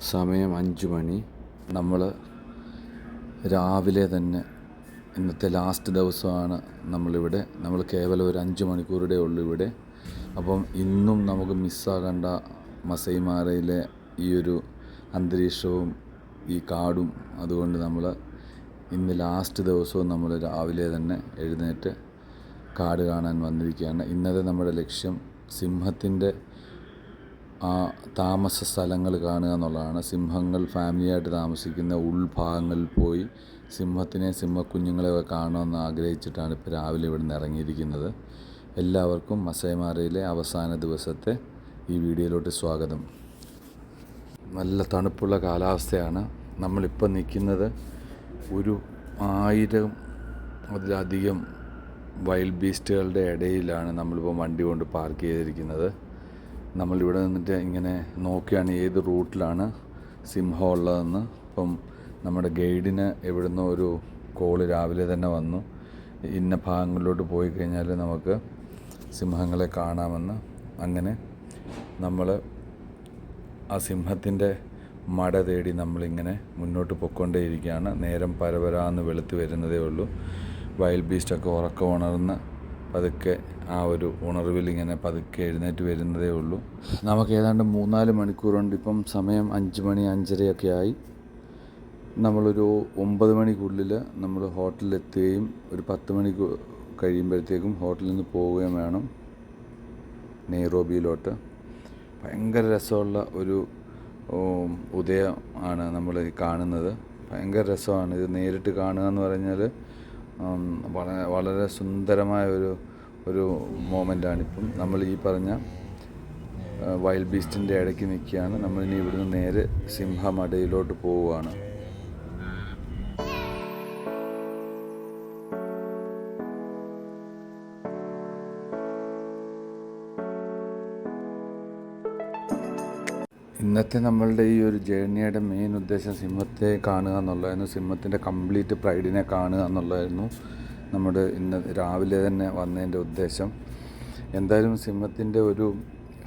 സമയം അഞ്ച് മണി. നമ്മൾ രാവിലെ തന്നെ ഇന്നത്തെ ലാസ്റ്റ് ദിവസമാണ് നമ്മളിവിടെ. നമ്മൾ കേവലം ഒരു അഞ്ച് മണിക്കൂറുടെ ഉള്ളൂ ഇവിടെ. അപ്പം ഇന്നും നമുക്ക് മിസ്സാകണ്ട മസൈമാരയിലെ ഈ ഒരു അന്തരീക്ഷവും ഈ കാടും അതുകൊണ്ട് നമ്മൾ ഇന്ന് ലാസ്റ്റ് ദിവസവും നമ്മൾ രാവിലെ തന്നെ എഴുന്നേറ്റ് കാട് കാണാൻ വന്നിരിക്കുകയാണ്. ഇന്നത്തെ നമ്മുടെ ലക്ഷ്യം. സിംഹത്തിന്റെ ആ താമസ സ്ഥലങ്ങൾ കാണുക എന്നുള്ളതാണ്. സിംഹങ്ങൾ ഫാമിലിയായിട്ട് താമസിക്കുന്ന ഉൾഭാഗങ്ങളിൽ പോയി സിംഹത്തിനെ സിംഹക്കുഞ്ഞുങ്ങളെയൊക്കെ കാണുമെന്ന് ആഗ്രഹിച്ചിട്ടാണ് ഇപ്പോൾ രാവിലെ ഇവിടെ നിന്ന് ഇറങ്ങിയിരിക്കുന്നത്. എല്ലാവർക്കും മസൈമാരയിലെ അവസാന ദിവസത്തെ ഈ വീഡിയോയിലോട്ട് സ്വാഗതം. നല്ല തണുപ്പുള്ള കാലാവസ്ഥയാണ്. നമ്മളിപ്പോൾ നിൽക്കുന്നത് ഒരു ആയിരം അതിലധികം വൈൽഡ് ബീസ്റ്റുകളുടെ ഇടയിലാണ് നമ്മളിപ്പോൾ വണ്ടി കൊണ്ട് പാർക്ക് ചെയ്തിരിക്കുന്നത്. നമ്മളിവിടെ നിന്നിട്ട് ഇങ്ങനെ നോക്കിയാണ് ഏത് റൂട്ടിലാണ് സിംഹം ഉള്ളതെന്ന്. ഇപ്പം നമ്മുടെ ഗൈഡിന് എവിടുന്നോ ഒരു കോൾ രാവിലെ തന്നെ വന്നു. ഇന്ന ഭാഗങ്ങളിലോട്ട് പോയി കഴിഞ്ഞാൽ നമുക്ക് സിംഹങ്ങളെ കാണാമെന്ന്. അങ്ങനെ നമ്മൾ ആ സിംഹത്തിന്റെ മട തേടി നമ്മളിങ്ങനെ മുന്നോട്ട് പൊയ്ക്കൊണ്ടേയിരിക്കുകയാണ്. നേരം പരപരാന്ന് വെളുത്ത് വരുന്നതേ ഉള്ളൂ. വൈൽഡ് ബീസ്റ്റൊക്കെ ഉറക്കം ഉണർന്ന് പതുക്കെ ആ ഒരു ഉണർവിൽ ഇങ്ങനെ പതുക്കെ എഴുന്നേറ്റ് വരുന്നതേ ഉള്ളൂ. നമുക്ക് ഏതാണ്ട് മൂന്നാൽ മണിക്കൂറുണ്ട്. ഇപ്പം സമയം അഞ്ച് മണി അഞ്ചരയൊക്കെ ആയി. നമ്മളൊരു ഒമ്പത് മണിക്കുള്ളിൽ നമ്മൾ ഹോട്ടലിലെത്തുകയും ഒരു പത്ത് മണി കഴിയുമ്പോഴത്തേക്കും ഹോട്ടലിൽ നിന്ന് പോവുകയും വേണം. നെയ്റോബിയിലോട്ട്. ഭയങ്കര രസമുള്ള ഒരു ഉദയം ആണ് നമ്മൾ കാണുന്നത്. ഭയങ്കര രസമാണ് ഇത് നേരിട്ട് കാണുക എന്ന് പറഞ്ഞാൽ വളരെ വളരെ സുന്ദരമായ ഒരു ഒരു മൊമെന്റാണിപ്പം നമ്മൾ ഈ പറഞ്ഞ വൈൽഡ് ബീസ്റ്റിന്റെ ഇടയ്ക്ക് നിൽക്കുകയാണ്. നമ്മളിനി ഇവിടുന്ന് നേരെ സിംഹമടയിലോട്ട് പോവുകയാണ്. ഇന്നത്തെ നമ്മളുടെ ഈ ഒരു ജേർണിയുടെ മെയിൻ ഉദ്ദേശം സിംഹത്തെ കാണുക എന്നുള്ളതായിരുന്നു. സിംഹത്തിന്റെ കംപ്ലീറ്റ് പ്രൈഡിനെ കാണുക എന്നുള്ളതായിരുന്നു നമ്മുടെ ഇന്ന് രാവിലെ തന്നെ വന്നതിന്റെ ഉദ്ദേശം. എന്തായാലും സിംഹത്തിന്റെ ഒരു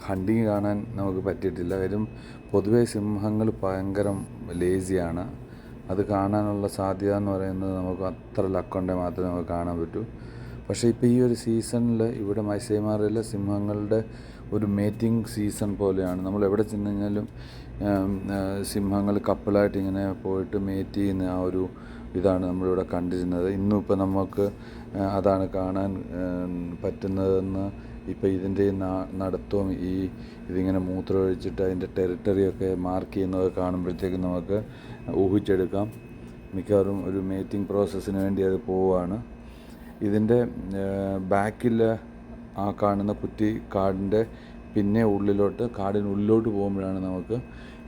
ഹണ്ടിങ് കാണാൻ നമുക്ക് പറ്റിയിട്ടില്ല. കാര്യം പൊതുവേ സിംഹങ്ങൾ ഭയങ്കരം ലേസിയാണ് അത് കാണാനുള്ള സാധ്യത എന്ന് പറയുന്നത് നമുക്ക് അത്ര ലക്കുണ്ടെ മാത്രമേ നമുക്ക് കാണാൻ പറ്റൂ. പക്ഷേ ഇപ്പോൾ ഈ ഒരു സീസണിൽ ഇവിടെ മൈസൈമാറിൽ സിംഹങ്ങളുടെ ഒരു മേറ്റിംഗ് സീസൺ പോലെയാണ്. നമ്മൾ എവിടെ ചെന്ന് കഴിഞ്ഞാലും സിംഹങ്ങൾ കപ്പിളായിട്ട് ഇങ്ങനെ പോയിട്ട് മേറ്റ് ചെയ്യുന്ന ആ ഒരു ഇതാണ് നമ്മളിവിടെ കണ്ടിരുന്നത്. ഇന്നും ഇപ്പോൾ നമുക്ക് അതാണ് കാണാൻ പറ്റുന്നതെന്ന് ഇപ്പോൾ ഇതിന്റെ നടത്തവും ഈ ഇതിങ്ങനെ മൂത്രമൊഴിച്ചിട്ട് അതിന്റെ ടെറിട്ടറിയൊക്കെ മാർക്ക് ചെയ്യുന്നത് കാണുമ്പോഴത്തേക്കും നമുക്ക് ഊഹിച്ചെടുക്കാം. മിക്കവാറും ഒരു മേറ്റിംഗ് പ്രോസസ്സിന് വേണ്ടി അത് പോവുകയാണ് ഇതിന്റെ ബാക്കിൽ ആ കാണുന്ന കുറ്റി കാടിന്റെ പിന്നെ ഉള്ളിലോട്ട് കാടിനുള്ളിലോട്ട് പോകുമ്പോഴാണ് നമുക്ക്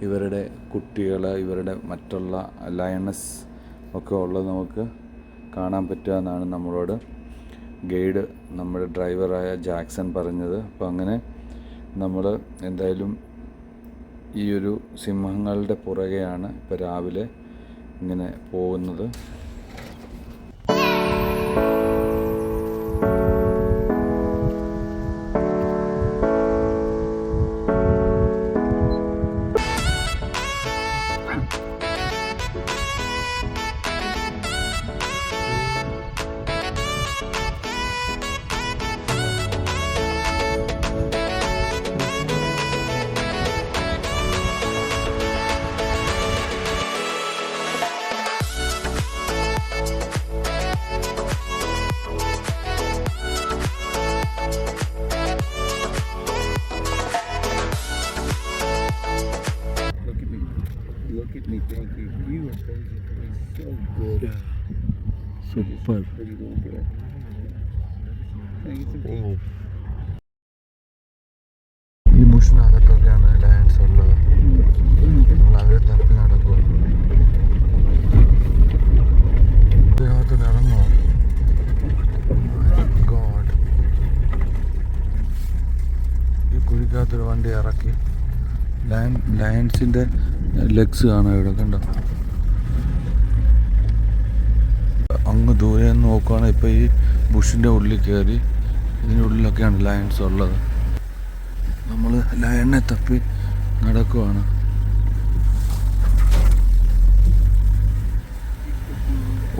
ഇവരുടെ കുട്ടികൾ ഇവരുടെ മറ്റുള്ള ലയണസ് ഒക്കെ ഉള്ളത് നമുക്ക് കാണാൻ പറ്റുക എന്നാണ് നമ്മളോട് ഗൈഡ് നമ്മുടെ ഡ്രൈവറായ ജാക്സൺ പറഞ്ഞത്. അപ്പോൾ അങ്ങനെ നമ്മൾ എന്തായാലും ഈ ഒരു സിംഹങ്ങളുടെ പുറകെയാണ് ഇപ്പോൾ രാവിലെ ഇങ്ങനെ പോകുന്നത്. വണ്ടിക്കകത്തൊരു വണ്ടി ഇറക്കി. ലയൻ ലയൻസിന്റെ ലെഗ്സ് കാണാം ഇവിടെ കണ്ടോ? അങ്ങ് ദൂരെ നിന്ന് നോക്കുകയാണെങ്കിൽ ഇപ്പം ഈ ബുഷിന്റെ ഉള്ളിൽ കയറി ഇതിന്റെ ഉള്ളിലൊക്കെയാണ് ലയൺസ് ഉള്ളത്. നമ്മൾ ലയണിനെ തപ്പി നടക്കുവാണ്.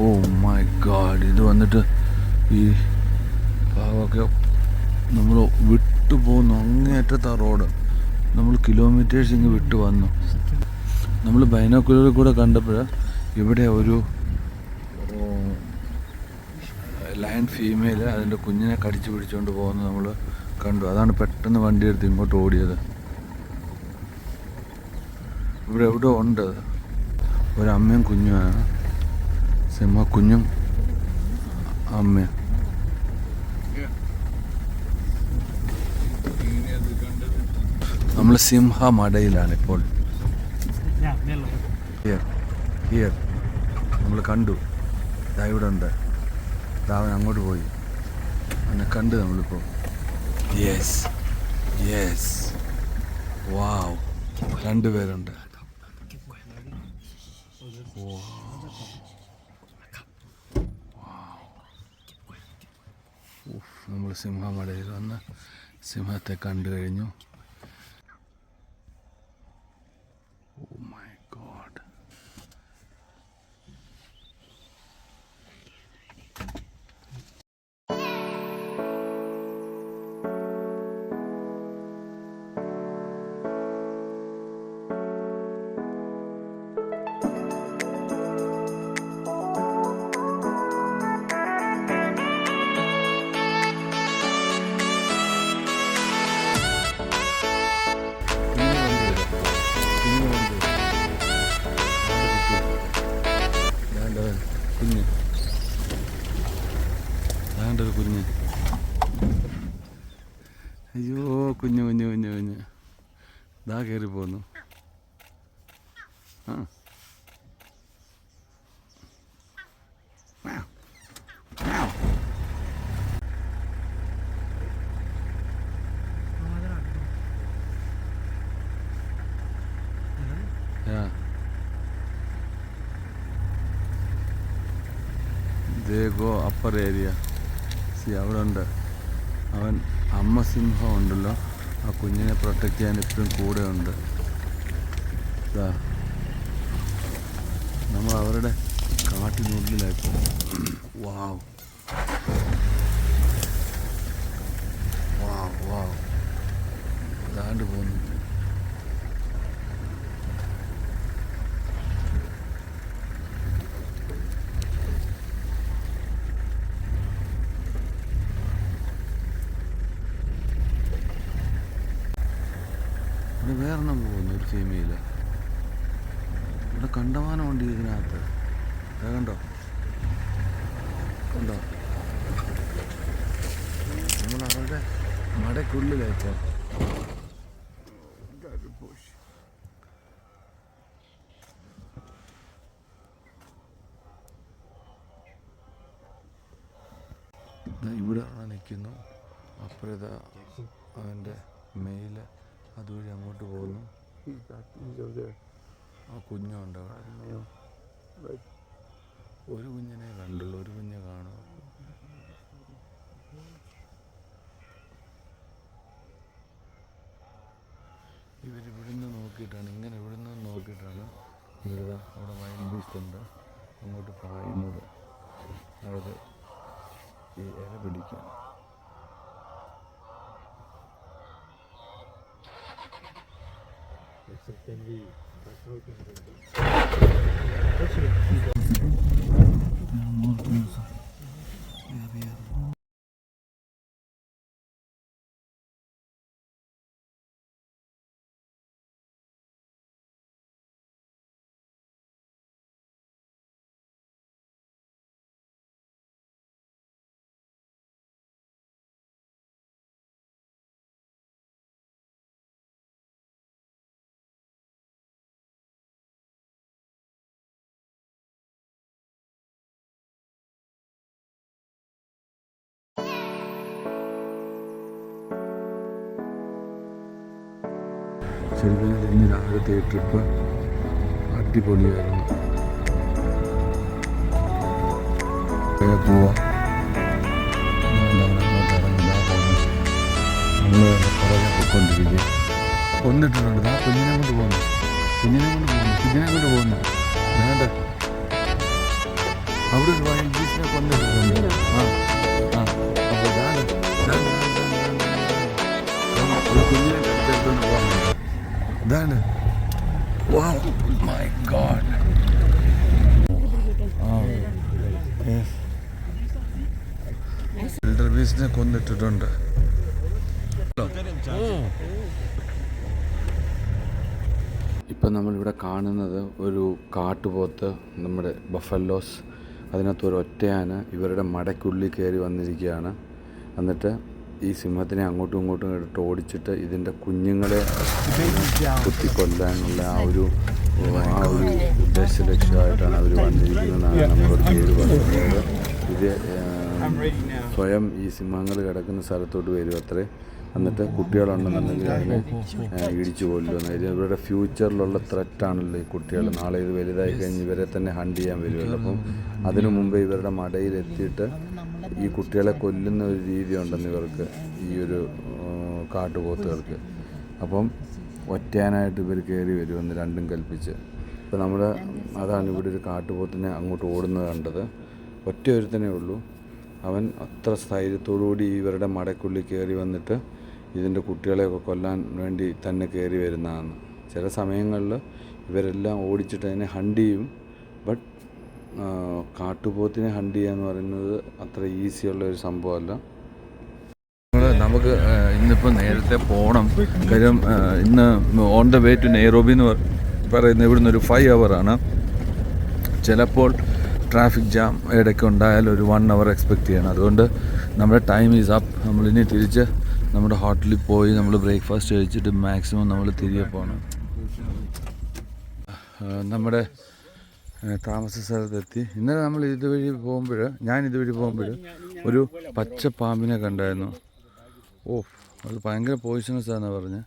ഓ മൈ ഗാഡ് ഇത് വന്നിട്ട് ഈ ഭാഗമൊക്കെ നമ്മൾ വിട്ടു പോകുന്നു അങ്ങേയറ്റത്തെ റോഡ് നമ്മൾ കിലോമീറ്റേഴ്സ് ഇങ്ങ് വിട്ടു വന്നു. നമ്മൾ ബൈനോക്കുലറിൽ കൂടെ കണ്ടപ്പോൾ ഇവിടെ ഒരു ലയൺ ഫീമെയിൽ അതിന്റെ കുഞ്ഞിനെ കടിച്ചു പിടിച്ചുകൊണ്ട് പോകുന്നത് നമ്മൾ കണ്ടു. അതാണ് പെട്ടെന്ന് വണ്ടി എടുത്ത് ഇങ്ങോട്ട് ഓടിയത്. ഇവിടെ എവിടെ ഉണ്ട്. ഒരമ്മയും കുഞ്ഞുമാണ്. സിംഹ കുഞ്ഞും അമ്മയും. നമ്മൾ സിംഹ മടയിലാണ് ഇപ്പോൾ ഹിയർ ഹിയർ നമ്മൾ കണ്ടു. ദാ ഇവിടെ ഉണ്ട്. ദാവൻ അങ്ങോട്ട് പോയി. അവനെ കണ്ടു നമ്മളിപ്പോൾ യെസ് യെസ് വാവ് രണ്ടുപേരുണ്ട്. നമ്മൾ സിംഹമടയിൽ വന്ന് സിംഹത്തെ കണ്ടു കഴിഞ്ഞു. കയറി പോന്നു. ആ. ഏരിയ. സി അവിടെ ഉണ്ട് അവൻ അമ്മ സിംഹം ഉണ്ടല്ലോ. ആ കുഞ്ഞിനെ പ്രൊട്ടക്റ്റ് ചെയ്യാൻ ഇപ്പോഴും കൂടെ ഉണ്ട് നമ്മൾ അവരുടെ കാട്ടിനുള്ളിലായിപ്പോ വാവ്. വാവ് വാവ്. അതാണ്ട് പോകുന്നു വേറെണ്ണം പോകുന്നു ഒരു സിനിമയിൽ ഇവിടെ കണ്ടമാനമുണ്ട് ഇതിനകത്ത്. ദേ കണ്ടോ? കണ്ടോ? നമ്മൾ അവരുടെ മടക്കുള്ളിലായിപ്പോ ദാ the open ഇന്ന് രാവിലത്തെ ഈ ട്രിപ്പ്? അടിപൊളിയായിരുന്നു. പോവാം. നമ്മൾ പുറകെ പോയിക്കൊണ്ടിരിക്കുക. കൊന്നിട്ടുണ്ട്. ആ കുഞ്ഞിനെ കൊണ്ട് പോകുന്നു. കുഞ്ഞിനെ കൊണ്ട് പോകുന്നു. കുഞ്ഞിനെ കൊണ്ട് പോകുന്നു. വേണ്ട. അവിടെ ഒരു വൈദ്യുതിനെ കൊന്നിട്ടുണ്ട്. ആ ആ. കുഞ്ഞിനെ ഇതാണ് മൈ ഗോഡ് ബീസിനെ കൊന്നിട്ടിട്ടുണ്ട്. ഇപ്പം നമ്മളിവിടെ കാണുന്നത് ഒരു കാട്ടുപോത്ത് നമ്മുടെ ബഫല്ലോസ്. അതിനകത്ത് ഒരു ഒറ്റയാന ഇവരുടെ മടയ്ക്കുള്ളിൽ കയറി വന്നിരിക്കുകയാണ്. എന്നിട്ട് ഈ സിംഹത്തിനെ അങ്ങോട്ടും ഇങ്ങോട്ടും ഇട്ട് ഓടിച്ചിട്ട് ഇതിന്റെ കുഞ്ഞുങ്ങളെ കുത്തിക്കൊല്ലാനുള്ള ആ ഒരു ആ ഒരു ഉദ്ദേശ ലക്ഷ്യമായിട്ടാണ് അവർ വന്നിരിക്കുന്നതെന്നാണ് നമ്മളോട് പേര് പറഞ്ഞത് ഇത് സ്വയം ഈ സിംഹങ്ങൾ കിടക്കുന്ന സ്ഥലത്തോട്ട് വരും അത്രേ. എന്നിട്ട് കുട്ടികളുണ്ടെന്നുണ്ടെങ്കിൽ അതിനെ ഇടിച്ചു കൊല്ലുമെന്ന് ഇവരുടെ ഫ്യൂച്ചറിലുള്ള ത്രെറ്റാണല്ലോ ഈ കുട്ടികൾ. നാളെ ഇത് വലുതായി കഴിഞ്ഞ് ഇവരെ തന്നെ ഹണ്ട് ചെയ്യാൻ വരുമല്ലോ. അപ്പം അതിനു മുമ്പ് ഇവരുടെ മടയിൽ എത്തിയിട്ട് ഈ കുട്ടികളെ കൊല്ലുന്ന ഒരു രീതി ഉണ്ടെന്ന് ഇവർക്ക് ഈ ഒരു കാട്ടുപോത്തുകൾക്ക്. അപ്പം ഒറ്റയാനായിട്ട് ഇവർ കയറി വരുമെന്ന് രണ്ടും കൽപ്പിച്ച്. ഇപ്പം നമ്മൾ അതാണ് ഇവിടെ ഒരു കാട്ടുപോത്തിനെ അങ്ങോട്ട് ഓടുന്നത് കണ്ടത്. ഒറ്റ ഒരുത്തനേ ഉള്ളൂ. അവൻ അത്ര സ്ഥൈര്യത്തോടുകൂടി ഇവരുടെ മടക്കുള്ളിൽ കയറി വന്നിട്ട് ഇതിന്റെ കുട്ടികളെയൊക്കെ കൊല്ലാൻ വേണ്ടി തന്നെ കയറി വരുന്നതാണ്. ചില സമയങ്ങളിൽ ഇവരെല്ലാം ഓടിച്ചിട്ട് അതിനെ ഹണ്ട് ചെയ്യും. ബട്ട് കാട്ടുപോത്തിനെ ഹണ്ട് ചെയ്യുക എന്ന് പറയുന്നത് അത്ര ഈസിയുള്ള ഒരു സംഭവമല്ല. നമുക്ക് ഇന്നിപ്പോൾ നേരത്തെ പോകണം കാര്യം ഇന്ന് on the way to Nairobi എന്ന് പറ- പറയുന്ന ഇവിടുന്ന് ഒരു ഫൈവ് ആണ്. ചിലപ്പോൾ ട്രാഫിക് ജാം ഇടയ്ക്ക് ഉണ്ടായാൽ ഒരു വൺ അവർ എക്സ്പെക്റ്റ് ചെയ്യണം. അതുകൊണ്ട് നമ്മുടെ ടൈം ഈസ് അപ്പ് നമ്മളിനി തിരിച്ച് നമ്മുടെ ഹോട്ടലിൽ പോയി നമ്മൾ ബ്രേക്ക്ഫാസ്റ്റ് കഴിച്ചിട്ട് മാക്സിമം നമ്മൾ തിരികെ പോകണം നമ്മുടെ താമസ സ്ഥലത്തെത്തി. ഇന്നലെ നമ്മൾ ഇതുവഴി പോകുമ്പോൾ ഞാൻ ഇതുവഴി പോകുമ്പോൾ ഒരു പച്ച പാമ്പിനെ കണ്ടായിരുന്നു. ഓ അത് ഭയങ്കര പോയിസണസ് ആണെന്ന് പറഞ്ഞ്.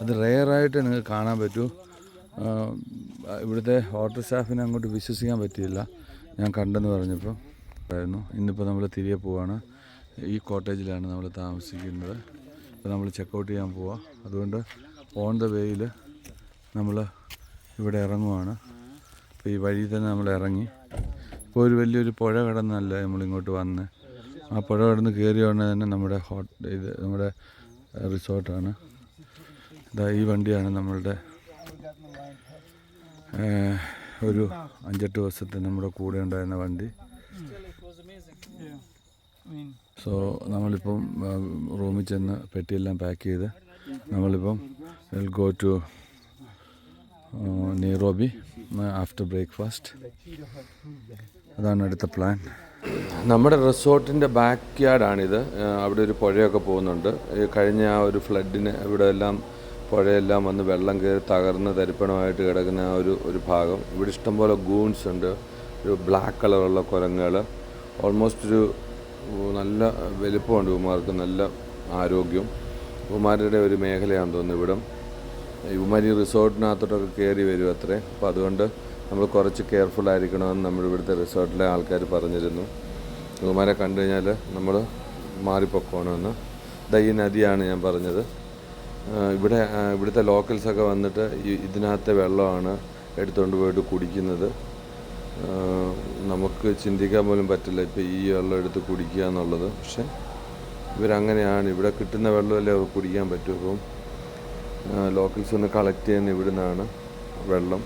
അത് റെയറായിട്ട് നിങ്ങൾക്ക് കാണാൻ പറ്റൂ. ഇവിടുത്തെ ഹോട്ടൽ സ്റ്റാഫിനെ അങ്ങോട്ട് വിശ്വസിക്കാൻ പറ്റിയില്ല. ഞാൻ കണ്ടെന്ന് പറഞ്ഞപ്പോൾ ആയിരുന്നു ഇന്നിപ്പോൾ നമ്മൾ തിരികെ പോവാണ്. ഈ കോട്ടേജിലാണ് നമ്മൾ താമസിക്കുന്നത്. ഇപ്പോൾ നമ്മൾ ചെക്കൗട്ട് ചെയ്യാൻ പോവാം. അതുകൊണ്ട് ഓൺ ദ വേയിൽ നമ്മൾ ഇവിടെ ഇറങ്ങുവാണ്. അപ്പോൾ ഈ വഴി തന്നെ നമ്മൾ ഇറങ്ങി. ഇപ്പോൾ ഒരു വലിയൊരു പുഴ കടന്നല്ല നമ്മളിങ്ങോട്ട് വന്ന്. ആ പുഴ കടന്ന് കയറിയ ഉടനെ തന്നെ നമ്മുടെ ഹോട്ട് ഇത് നമ്മുടെ റിസോർട്ടാണ് ഇതാ ഈ വണ്ടിയാണ് നമ്മളുടെ ഒരു അഞ്ചെട്ട് ദിവസത്തെ നമ്മുടെ കൂടെ ഉണ്ടായിരുന്ന വണ്ടി. സോ നമ്മളിപ്പം റൂമിൽ ചെന്ന് പെട്ടിയെല്ലാം പാക്ക് ചെയ്ത് നമ്മളിപ്പം will go to Nairobi after breakfast അതാണ് അടുത്ത പ്ലാൻ നമ്മുടെ റിസോർട്ടിന്റെ ബാക്ക് യാർഡാണിത് അവിടെ ഒരു പുഴയൊക്കെ പോകുന്നുണ്ട്. കഴിഞ്ഞ ആ ഒരു ഫ്ലഡിന് ഇവിടെ എല്ലാം പുഴയെല്ലാം വന്ന് വെള്ളം കയറി തകർന്ന് തരിപ്പണമായിട്ട് കിടക്കുന്ന ആ ഒരു ഒരു ഭാഗം. ഇവിടെ ഇഷ്ടംപോലെ ഗൂൺസ് ഉണ്ട്. ഒരു ബ്ലാക്ക് കളറുള്ള കുരങ്ങുകൾ ഓൾമോസ്റ്റ് ഒരു നല്ല വലിപ്പമുണ്ട് ഉമാർക്ക് നല്ല ആരോഗ്യം. ഉമാരുടെ ഒരു മേഖലയാണെന്ന് തോന്നുന്നു ഇവിടം. ഇവന്മാർ റിസോർട്ടിനകത്തോട്ടൊക്കെ കയറി വരും അത്രേ. അപ്പോൾ അതുകൊണ്ട് നമ്മൾ കുറച്ച് കെയർഫുൾ ആയിരിക്കണമെന്ന് നമ്മൾ ഇവിടുത്തെ റിസോർട്ടിലെ ആൾക്കാർ പറഞ്ഞിരുന്നു. ഇവന്മാരെ കണ്ടു കഴിഞ്ഞാൽ നമ്മൾ മാറിപ്പോക്കണമെന്ന് ദൈ നദിയാണ് ഞാൻ പറഞ്ഞത്. ഇവിടെ ഇവിടുത്തെ ലോക്കൽസൊക്കെ വന്നിട്ട് ഇതിനകത്തെ വെള്ളമാണ് എടുത്തുകൊണ്ട് പോയിട്ട് കുടിക്കുന്നത്. നമുക്ക് ചിന്തിക്കാൻ പോലും പറ്റില്ല ഇപ്പോൾ ഈ വെള്ളം എടുത്ത് കുടിക്കുക എന്നുള്ളത്. പക്ഷെ ഇവരങ്ങനെയാണ്. ഇവിടെ കിട്ടുന്ന വെള്ളമല്ലേ അവർക്ക് കുടിക്കാൻ പറ്റും. അപ്പം ലോക്കൽസ് ഒന്ന് കളക്ട് ചെയ്യുന്ന ഇവിടുന്നാണ് വെള്ളം.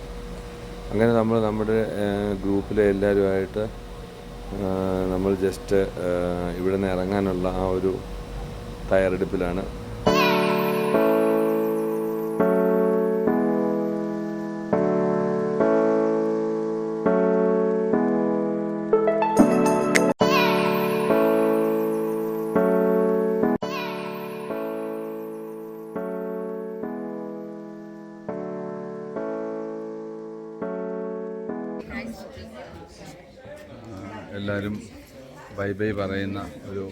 അങ്ങനെ നമ്മൾ നമ്മുടെ ഗ്രൂപ്പിലെ എല്ലാവരുമായിട്ട് നമ്മൾ ജസ്റ്റ് ഇവിടെ നിന്ന് ഇറങ്ങാനുള്ള ആ ഒരു തയ്യാറെടുപ്പിലാണ് ബൈ ബൈ പറയുന്ന ഒരു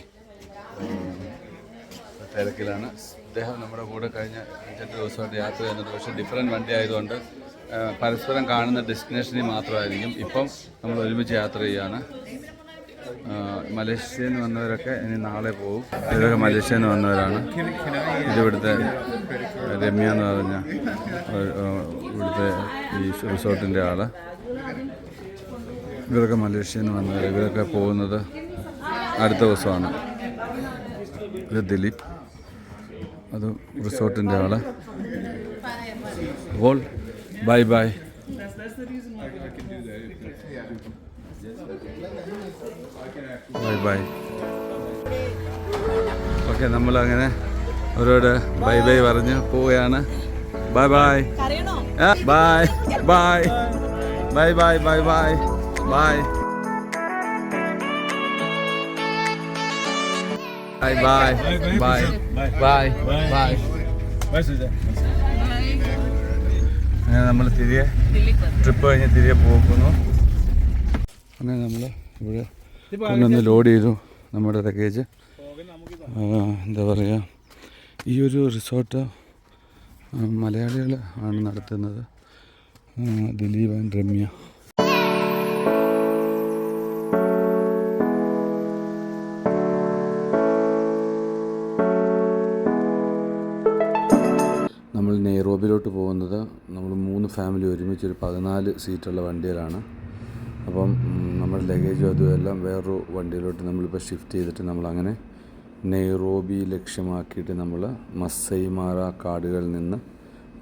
തിരക്കിലാണ്. അദ്ദേഹം നമ്മുടെ കൂടെ കഴിഞ്ഞ അഞ്ചെട്ട് ദിവസമായിട്ട് യാത്ര ചെയ്യുന്നുണ്ട്. പക്ഷേ ഡിഫറെന്റ് വണ്ടി ആയതുകൊണ്ട് പരസ്പരം കാണുന്ന ഡെസ്റ്റിനേഷനിൽ മാത്രമായിരിക്കും. ഇപ്പം നമ്മൾ ഒരുമിച്ച് യാത്ര ചെയ്യുകയാണ്. മലേഷ്യയിൽ നിന്ന് വന്നവരൊക്കെ ഇനി നാളെ പോകും. ഇവരൊക്കെ മലേഷ്യയിൽ നിന്ന് വന്നവരാണ്. ഇതിവിടുത്തെ രമ്യ എന്ന് പറഞ്ഞ ഇവിടുത്തെ ഈ റിസോർട്ടിന്റെ ആൾ ഇവരൊക്കെ മലേഷ്യയിൽ നിന്ന് വന്നവർ ഇവരൊക്കെ പോകുന്നത് അടുത്ത ദിവസമാണ്. ഇത് ദിലീപ്. അത് റിസോർട്ടിന്റെ ആൾ. അപ്പോൾ bye bye. Bye bye. Okay നമ്മളങ്ങനെ അവരോട് ബൈ ബൈ പറഞ്ഞ് പോവുകയാണ്. Bye bye. Bye. Bye. Bye bye bye bye. Bye. Bye bye. Bye bye. Bye. bye. അങ്ങനെ നമ്മൾ തിരികെ ട്രിപ്പ് കഴിഞ്ഞ് തിരികെ പോകുന്നു. അങ്ങനെ നമ്മൾ ഇവിടെ കൊണ്ടുവന്ന് ലോഡ് ചെയ്തു നമ്മുടെ ലഗേജ് എന്താ പറയുക ഈ ഒരു റിസോർട്ട് മലയാളികൾ ആണ് നടത്തുന്നത്. ദിലീപ് ആൻഡ് രമ്യ. ഫാമിലി ഒരുമിച്ച് ഒരു പതിനാല് സീറ്റുള്ള വണ്ടിയിലാണ് അപ്പം നമ്മുടെ ലഗേജും അതും എല്ലാം വേറൊരു വണ്ടിയിലോട്ട് നമ്മളിപ്പോൾ ഷിഫ്റ്റ് ചെയ്തിട്ട് നമ്മളങ്ങനെ നെയ്റോബി ലക്ഷ്യമാക്കിയിട്ട് നമ്മൾ മസൈമാറ കാടുകളിൽ നിന്ന്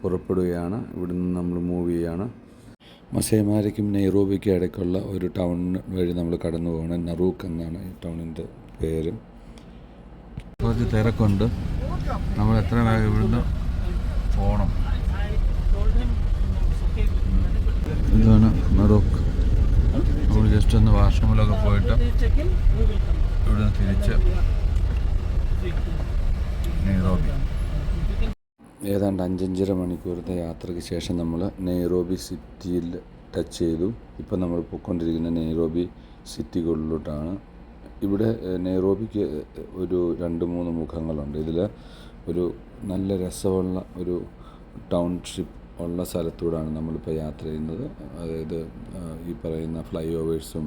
പുറപ്പെടുകയാണ്. ഇവിടുന്ന് നമ്മൾ മൂവ് ചെയ്യാണ്. മസൈമാരയ്ക്കും നെയ്റോബിക്കും ഇടയ്ക്കുള്ള ഒരു ടൗൺ വഴി നമ്മൾ കടന്നു പോകണം നറൂക്ക് എന്നാണ് ഈ ടൗണിന്റെ പേര്. കുറച്ച് തിരക്കുണ്ട്. നമ്മൾ എത്ര വേഗം ഇവിടുന്ന് പോകണം ഇതാണ് മെറോക്ക് നമ്മൾ ജസ്റ്റ് ഒന്ന് വാഷ്റൂമിലൊക്കെ പോയിട്ട് ഇവിടുന്ന് തിരിച്ച് നെയ്റോബി. ഏതാണ്ട് അഞ്ചഞ്ചര മണിക്കൂറത്തെ യാത്രയ്ക്ക് ശേഷം നമ്മൾ നെയ്റോബി സിറ്റിയിൽ ടച്ച് ചെയ്തു. ഇപ്പം നമ്മൾ പോയിക്കൊണ്ടിരിക്കുന്ന നെയ്റോബി സിറ്റികളിലോട്ടാണ് ഇവിടെ നെയ്റോബിക്ക് ഒരു രണ്ട് മൂന്ന് മുഖങ്ങളുണ്ട്. ഇതിൽ ഒരു നല്ല രസമുള്ള ഒരു ടൗൺഷിപ്പ് ഉള്ള സ്ഥലത്തൂടാണ് നമ്മളിപ്പോൾ യാത്ര ചെയ്യുന്നത്. അതായത് ഈ പറയുന്ന ഫ്ലൈ ഓവേഴ്സും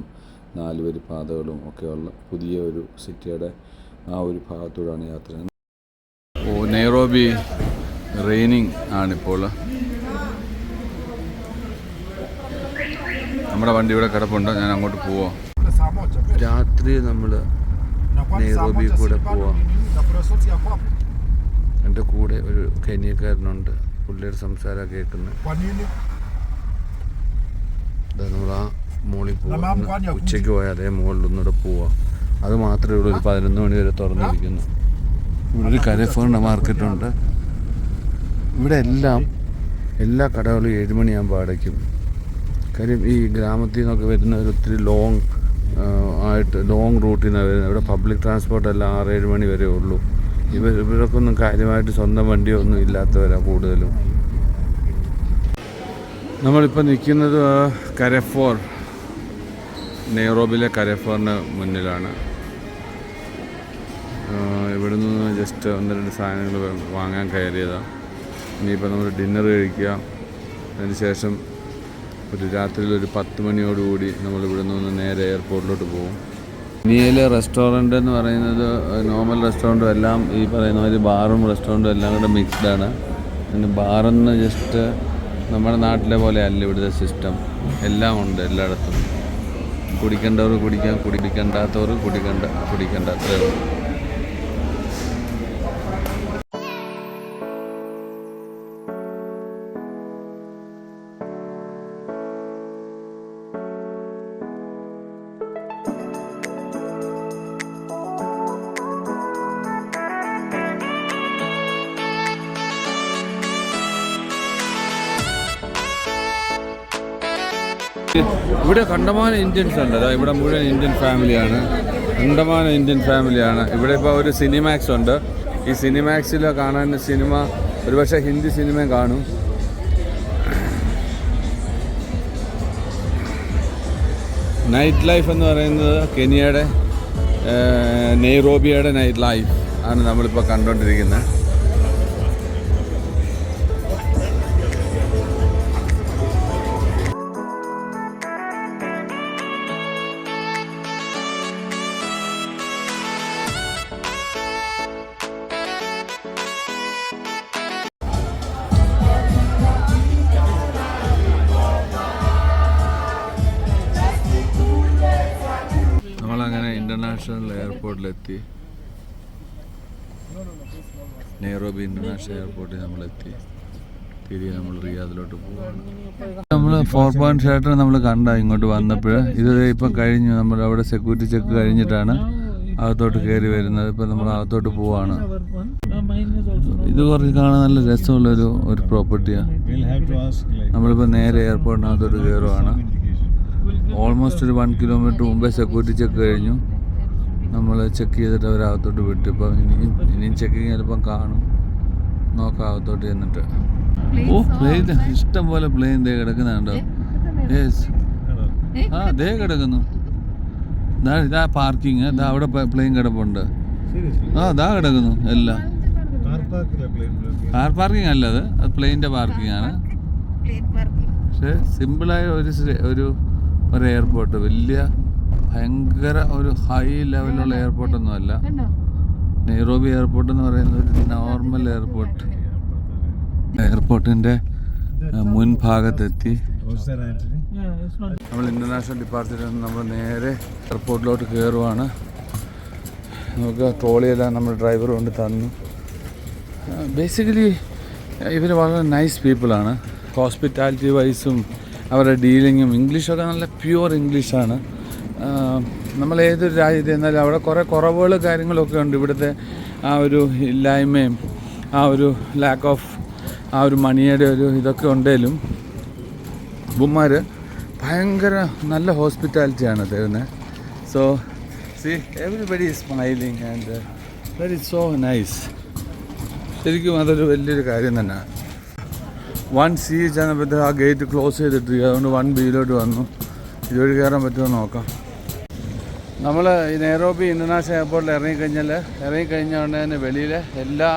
നാലുവരി പാതകളും ഒക്കെയുള്ള പുതിയ ഒരു സിറ്റിയുടെ ആ ഒരു ഭാഗത്തൂടാണ് യാത്ര ചെയ്യുന്നത്. ഓ നെയ്റോബി റെയിനിങ് ആണിപ്പോൾ. നമ്മുടെ വണ്ടി ഇവിടെ കിടപ്പുണ്ട്. ഞാൻ അങ്ങോട്ട് പോവാം. രാത്രി നമ്മൾ നെയ്റോബി കൂടെ പോവാം. എന്റെ കൂടെ ഒരു കന്യക്കാരനുണ്ട്. പുള്ളിയുടെ സംസാരം കേൾക്കുന്നത് നമ്മൾ ആ മോളിൽ പോവാം. ഉച്ചയ്ക്ക് പോയാൽ അതേ മുകളിൽ ഒന്നുകൂടെ പോവാം. അത് മാത്രമേ ഉള്ളൂ ഒരു പതിനൊന്ന് മണി വരെ തുറന്നിരിക്കുന്നു. ഇവിടെ ഒരു കരഫോറിന്റെ മാർക്കറ്റുണ്ട്. ഇവിടെ എല്ലാം എല്ലാ കടകളും ഏഴ് മണിയാകുമ്പോൾ അടയ്ക്കും. കാര്യം ഈ ഗ്രാമത്തിൽ നിന്നൊക്കെ വരുന്നവർ ഒത്തിരി ലോങ് ആയിട്ട് ലോങ് റൂട്ടിൽ നിന്നാണ് വരുന്നത് ഇവിടെ പബ്ലിക് ട്രാൻസ്പോർട്ട് എല്ലാം ആറ് ഏഴ് മണി വരെ ഉള്ളൂ. ഇവർ ഇവർക്കൊന്നും കാര്യമായിട്ട് സ്വന്തം വണ്ടിയൊന്നും ഇല്ലാത്തവരാണ് കൂടുതലും. നമ്മളിപ്പോൾ നിൽക്കുന്നത് കരഫോർ. നെയ്റോബിലെ കരഫോറിന് മുന്നിലാണ്. ഇവിടെ നിന്ന് ജസ്റ്റ് ഒന്ന് രണ്ട് സാധനങ്ങൾ വാങ്ങാൻ കയറിയതാണ് ഇനിയിപ്പോൾ നമ്മൾ ഡിന്നർ കഴിക്കുക. അതിന് ശേഷം ഒരു രാത്രിയിൽ ഒരു പത്ത് മണിയോടുകൂടി നമ്മൾ ഇവിടെ നിന്ന് നേരെ എയർപോർട്ടിലോട്ട് പോകും ഇനിയിലെ റെസ്റ്റോറന്റ് എന്ന് പറയുന്നത് നോർമൽ റെസ്റ്റോറന്റും എല്ലാം ഈ പറയുന്ന മാതിരി ബാറും റെസ്റ്റോറന്റും എല്ലാം കൂടെ മിക്സ്ഡാണ് പിന്നെ ബാറെന്ന് ജസ്റ്റ് നമ്മുടെ നാട്ടിലെ പോലെ അല്ല ഇവിടുത്തെ സിസ്റ്റം എല്ലാം ഉണ്ട് എല്ലായിടത്തും. കുടിക്കേണ്ടവർ കുടിക്കാം കുടിക്കേണ്ടാത്തവർ കുടിക്കണ്ട കുടിക്കേണ്ട. അത്രേ ഉള്ളൂ. ഇവിടെ കണ്ടമാന ഇന്ത്യൻസ് ഉണ്ട്. അതാ ഇവിടെ മുഴുവൻ ഇന്ത്യൻ ഫാമിലിയാണ് കണ്ടമാന ഇന്ത്യൻ ഫാമിലിയാണ് ഇവിടെ ഇപ്പോൾ ഒരു സിനിമാക്സ് ഉണ്ട്. ഈ സിനിമാക്സിൽ കാണാൻ സിനിമ ഒരുപക്ഷെ ഹിന്ദി സിനിമയും കാണും. നൈറ്റ് ലൈഫ് എന്ന് പറയുന്നത് കെനിയയുടെ നെയ്റോബിയയുടെ നൈറ്റ് ലൈഫ് ആണ് നമ്മളിപ്പോൾ കണ്ടുകൊണ്ടിരിക്കുന്നത് നെയ്റോബി നമ്മൾ എത്തി തിരികെ നമ്മൾ റിയാദിലോട്ട് പോവാണ് നമ്മൾ ഫോർ പോയിന്റ് ഷട്ടർ നമ്മൾ കണ്ട ഇങ്ങോട്ട് വന്നപ്പോൾ ഇത് ഇപ്പം കഴിഞ്ഞു. നമ്മൾ അവിടെ സെക്യൂരിറ്റി ചെക്ക് കഴിഞ്ഞിട്ടാണ് അകത്തോട്ട് കയറി വരുന്നത്. ഇപ്പം നമ്മൾ അകത്തോട്ട് പോവാണ്. ഇത് കുറച്ച് കാണാൻ നല്ല രസമുള്ളൊരു ഒരു പ്രോപ്പർട്ടിയാണ് നമ്മളിപ്പോൾ നേരെ എയർപോർട്ടിനകത്തോട്ട് കയറുവാണ് ഓൾമോസ്റ്റ് ഒരു വൺ കിലോമീറ്റർ മുമ്പേ സെക്യൂരിറ്റി ചെക്ക് കഴിഞ്ഞു. നമ്മൾ ചെക്ക് ചെയ്തിട്ട് അവരകത്തോട്ട് വിട്ടു. ഇപ്പം ഇനിയും ഇനിയും ചെക്കിങ് ചിലപ്പം കാണും. നോക്കാം അകത്തോട്ട് ചെന്നിട്ട്. ഓ പ്ലെയിൻ ഇഷ്ടം പോലെ പ്ലെയിൻ ദേ കിടക്കുന്നുണ്ടോ? യെസ് ആ ദേ കിടക്കുന്നു. ഇതാ പാർക്കിങ് ഇതാ അവിടെ പ്ലെയിൻ കിടപ്പുണ്ട്. seriously. ആ ഇതാ കിടക്കുന്നു എല്ലാം. കാർ പാർക്കിംഗ് അല്ല അത്. അത് പ്ലെയിന്റെ പാർക്കിംഗ് ആണ്. പക്ഷേ സിമ്പിളായ ഒരു ഒരു ഒരു എയർപോർട്ട് വലിയ ഭയങ്കര ഒരു ഹൈ ലെവലുള്ള എയർപോർട്ടൊന്നും അല്ല. നെയ്റോബി എയർപോർട്ട് എന്ന് പറയുന്നത് ഒരു നോർമൽ എയർപോർട്ട് എയർപോർട്ടിന്റെ മുൻഭാഗത്തെത്തി? നമ്മൾ ഇന്റർനാഷണൽ ഡിപ്പാർച്ചറിൽ നിന്ന് നമ്മൾ നേരെ എയർപോർട്ടിലോട്ട് കയറുവാണ് നമുക്ക് ട്രോളിയെല്ലാം നമ്മുടെ ഡ്രൈവർ കൊണ്ട് തന്നു. ബേസിക്കലി ഇവർ വളരെ നൈസ് പീപ്പിളാണ് ഹോസ്പിറ്റാലിറ്റി വൈസും അവരുടെ ഡീലിങ്ങും ഇംഗ്ലീഷൊക്കെ നല്ല പ്യുവർ ഇംഗ്ലീഷാണ് നമ്മൾ ഏതൊരു രാജ്യത്ത് ചെന്നാലും അവിടെ കുറേ കുറവുകൾ കാര്യങ്ങളൊക്കെ ഉണ്ട്. ഇവിടുത്തെ ആ ഒരു ഇല്ലായ്മയും ആ ഒരു ലാക്ക് ഓഫ് ആ ഒരു മണിയുടെ ഒരു ഇതൊക്കെ ഉണ്ടെങ്കിലും ബുമാർ ഭയങ്കര നല്ല ഹോസ്പിറ്റാലിറ്റിയാണ് തരുന്നത് so see everybody smiling and very so nice ശരിക്കും അതൊരു വലിയൊരു കാര്യം തന്നെയാണ് വൺ സി ചെന്നപ്പോഴത്തെ ആ ഗേറ്റ് ക്ലോസ് ചെയ്തിട്ട് അതുകൊണ്ട് വൺ ബിയിലോട്ട് വന്നു. ഇതുവഴി കയറാൻ പറ്റുമോ നോക്കാം. നമ്മൾ ഈ നെയ്റോബി ഇന്റർനാഷണൽ എയർപോർട്ടിൽ ഇറങ്ങിക്കഴിഞ്ഞാൽ ഇറങ്ങിക്കഴിഞ്ഞ ഉടനെ തന്നെ വെളിയിൽ എല്ലാ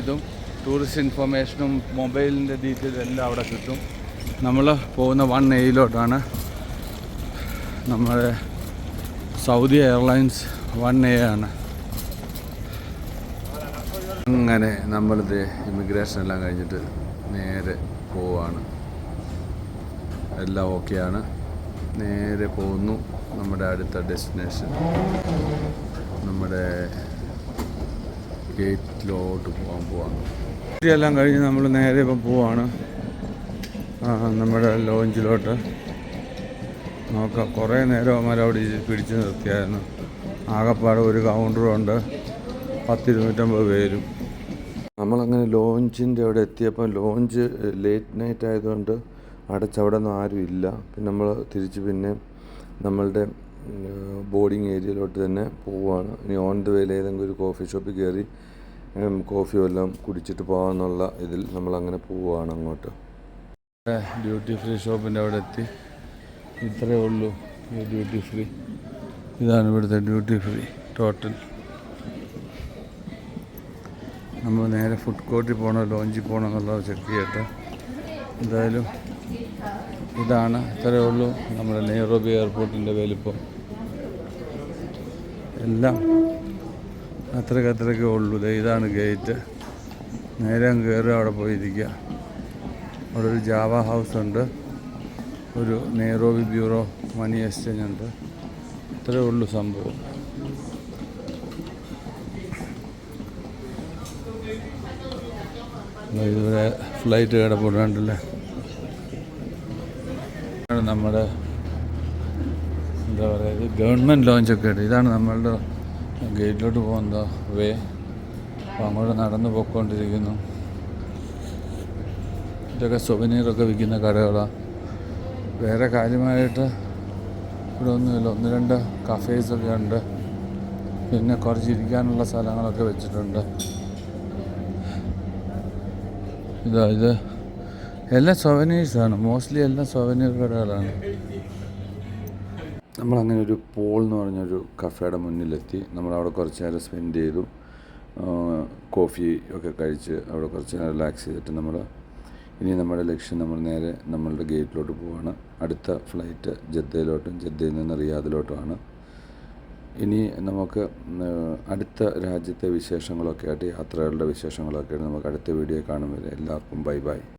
ഇതും ടൂറിസ്റ്റ് ഇൻഫർമേഷനും മൊബൈലിന്റെ ഡീറ്റെയിൽസ് എല്ലാം അവിടെ കിട്ടും. നമ്മൾ പോകുന്ന വൺ എയിലോട്ടാണ് നമ്മുടെ സൗദി എയർലൈൻസ് വൺ എ ആണ്. അങ്ങനെ നമ്മളിത് ഇമിഗ്രേഷൻ എല്ലാം കഴിഞ്ഞിട്ട് നേരെ പോവാണ്. എല്ലാം ഓക്കെയാണ് നേരെ പോകുന്നു നമ്മുടെ അടുത്ത ഡെസ്റ്റിനേഷൻ നമ്മുടെ ഗേറ്റിലോട്ട് പോകാൻ പോവാണ്. എല്ലാം കഴിഞ്ഞ് നമ്മൾ നേരെ ഇപ്പം പോവാണ്. നമ്മുടെ ലോഞ്ചിലോട്ട്. നോക്കാം കുറേ നേരം അവന്മാർ അവിടെ പിടിച്ച് നിർത്തിയായിരുന്നു. ആകപ്പാടെ ഒരു കൗണ്ടറുണ്ട് പത്തിരുന്നൂറ്റമ്പത് പേരും. നമ്മളങ്ങനെ ലോഞ്ചിന്റെ അവിടെ എത്തിയപ്പോൾ ലോഞ്ച് ലേറ്റ് നൈറ്റ് ആയതുകൊണ്ട് അടച്ചവിടെ ഒന്നും ആരും ഇല്ല പിന്നെ നമ്മൾ തിരിച്ച് പിന്നെ നമ്മളുടെ ബോർഡിങ് ഏരിയയിലോട്ട് തന്നെ പോവുകയാണ്. ഇനി ഓൺ ദ വേയിൽ ഏതെങ്കിലും ഒരു കോഫി ഷോപ്പിൽ കയറി കോഫി എല്ലാം കുടിച്ചിട്ട് പോകാമെന്നുള്ള ഇതിൽ നമ്മൾ അങ്ങനെ പോവുകയാണ് അങ്ങോട്ട്. ഡ്യൂട്ടി ഫ്രീ ഷോപ്പിന്റെ അവിടെ എത്തി. ഇത്രയേ ഉള്ളൂ ഈ ഡ്യൂട്ടി ഫ്രീ ഇതാണ് ഇവിടുത്തെ ഡ്യൂട്ടി ഫ്രീ ടോട്ടൽ നമ്മൾ നേരെ ഫുഡ് കോർട്ടിൽ പോകണോ ലോഞ്ചിൽ പോകണോ എന്നുള്ളത് ചെക്ക് ചെയ്യട്ടെ. എന്തായാലും ഇതാണ് ഇത്രയേ ഉള്ളൂ. നമ്മുടെ നെയ്റോബി എയർപോർട്ടിന്റെ വലിപ്പം. എല്ലാം അത്രയ്ക്ക് അത്രയ്ക്കേ ഉള്ളൂ. ഇതാണ് ഗേറ്റ്. നേരെ കയറുക അവിടെ പോയിരിക്കുക. അവിടെ ഒരു ജാവ ഹൗസ് ഉണ്ട്. ഒരു നെയ്റോബി ബ്യൂറോ മണി എക്സ്ചേഞ്ച് ഉണ്ട്. ഇത്രയേ ഉള്ളൂ സംഭവം. ഇതുവരെ ഫ്ലൈറ്റ് കിടപ്പുണ്ടല്ലേ നമ്മുടെ എന്താ പറയുക ഗവൺമെന്റ് ലോഞ്ചൊക്കെ ഉണ്ട്. ഇതാണ് നമ്മളുടെ ഗേറ്റിലോട്ട് പോകുന്ന വേ. അപ്പോൾ അങ്ങോട്ട് നടന്ന് പോയിക്കൊണ്ടിരിക്കുന്നു. ഇതൊക്കെ സുവനീറൊക്കെ വിൽക്കുന്ന കടകളാണ് വേറെ കാര്യമായിട്ട് ഇവിടെ ഒന്നുമില്ല. ഒന്ന് രണ്ട് കഫേസൊക്കെ ഉണ്ട്. പിന്നെ കുറച്ച് ഇരിക്കാനുള്ള സ്ഥലങ്ങളൊക്കെ വെച്ചിട്ടുണ്ട്. ഇതാ ഇത്. എല്ലാം സൊവനീഴ്സാണ് മോസ്റ്റ്ലി എല്ലാം സൊവനീർ കടകളാണ് നമ്മളങ്ങനെ ഒരു പോൾ എന്ന് പറഞ്ഞൊരു കഫേയുടെ മുന്നിലെത്തി. നമ്മളവിടെ കുറച്ച് നേരം സ്പെൻഡ് ചെയ്തു. കോഫി ഒക്കെ കഴിച്ച് അവിടെ കുറച്ച് നേരം റിലാക്സ് ചെയ്തിട്ട് നമ്മൾ ഇനി നമ്മുടെ ലക്ഷ്യം നമ്മൾ നേരെ നമ്മളുടെ ഗേറ്റിലോട്ട് പോവാണ്. അടുത്ത ഫ്ലൈറ്റ് ജദ്ദയിലോട്ടും ജദ്ദയിൽ നിന്ന് റിയാദിലോട്ടുമാണ്. ഇനി നമുക്ക് അടുത്ത രാജ്യത്തെ വിശേഷങ്ങളൊക്കെ ആയിട്ട് യാത്രകളുടെ വിശേഷങ്ങളൊക്കെ ആയിട്ട് നമുക്ക് അടുത്ത വീഡിയോ കാണുമ്പോൾ എല്ലാവർക്കും ബൈ ബൈ